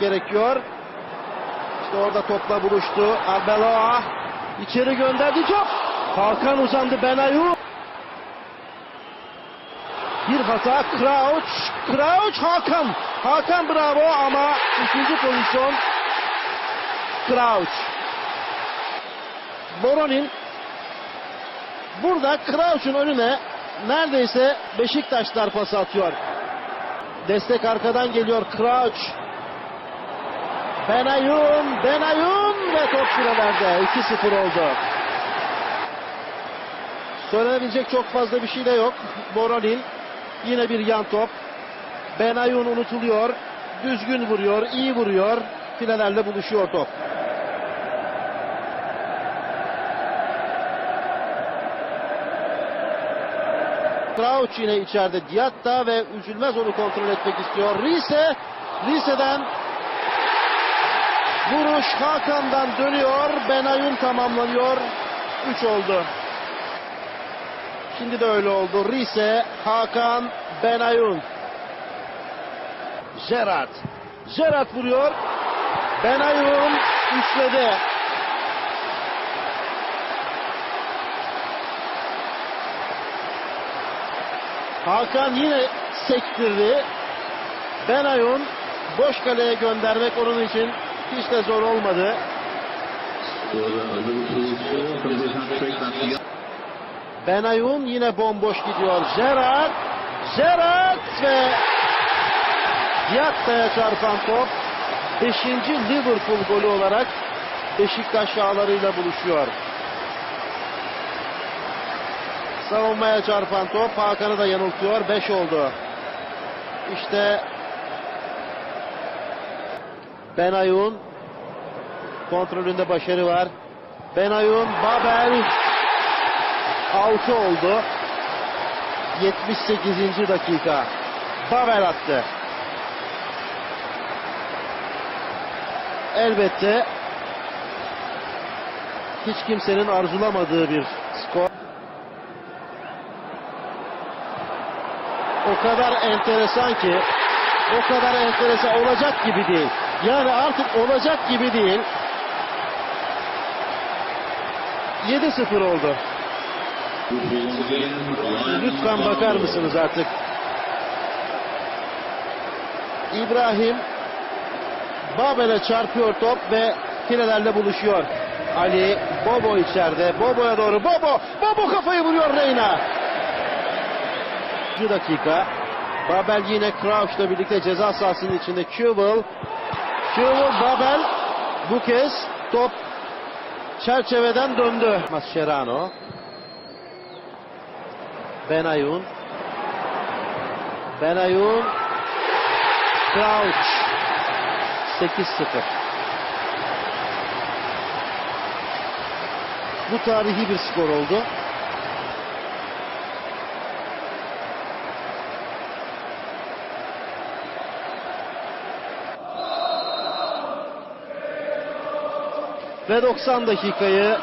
gerekiyor. İşte orada topla buluştu. Arbeloa içeri gönderdi top. Hakan uzandı Benayu. Bir hata Crouch. Crouch Hakan. Hakan bravo ama ikinci pozisyon Crouch. Boronin burada Crouch'un önüne neredeyse Beşiktaşlar pası atıyor. Destek arkadan geliyor Crouch. Benayoun, Benayoun ve top sürelerde 2-0 oldu. Söylenebilecek çok fazla bir şey de yok. Boronin yine bir yan top. Benayoun unutuluyor. Düzgün vuruyor, iyi vuruyor. Filelerle buluşuyor top. Crouch yine içeride Diatta ve üzülmez onu kontrol etmek istiyor. Rize, Rize'den vuruş Hakan'dan dönüyor. Benayoun tamamlanıyor. 3 oldu. Şimdi de öyle oldu. Rize, Hakan, Benayoun. Gerard. Gerard vuruyor. Benayoun üçledi. Hakan yine sektirdi. Benayoun boş kaleye göndermek onun için hiç de zor olmadı. Benayoun yine bomboş gidiyor. Gerard, Gerard ve Diatta'ya çarpan top 5. Liverpool golü olarak Beşiktaş ağlarıyla buluşuyor. Savunmaya çarpan top Hakan'ı da yanıltıyor. 5 oldu. İşte Benayoun kontrolünde başarı var. Benayoun, Babel 6 oldu. 78. dakika. Babel attı. Elbette hiç kimsenin arzulamadığı bir skor. O kadar enteresan ki o kadar enteresan olacak gibi değil. Yani artık olacak gibi değil. 7-0 oldu. Lütfen bakar mısınız artık? İbrahim Babel'e çarpıyor top ve filelerle buluşuyor. Ali Bobo içeride. Bobo'ya doğru. Bobo! Bobo kafayı vuruyor Reyna. 3. dakika. Babel yine Crouch'la birlikte ceza sahasının içinde. Kewell. Kewell Babel. Bu kez top çerçeveden döndü. Mascherano. Benayoun. Benayoun. Crouch. 8-0. Bu tarihi bir skor oldu. Ve 90 dakikayı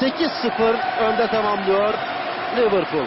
8-0 önde tamamlıyor Liverpool.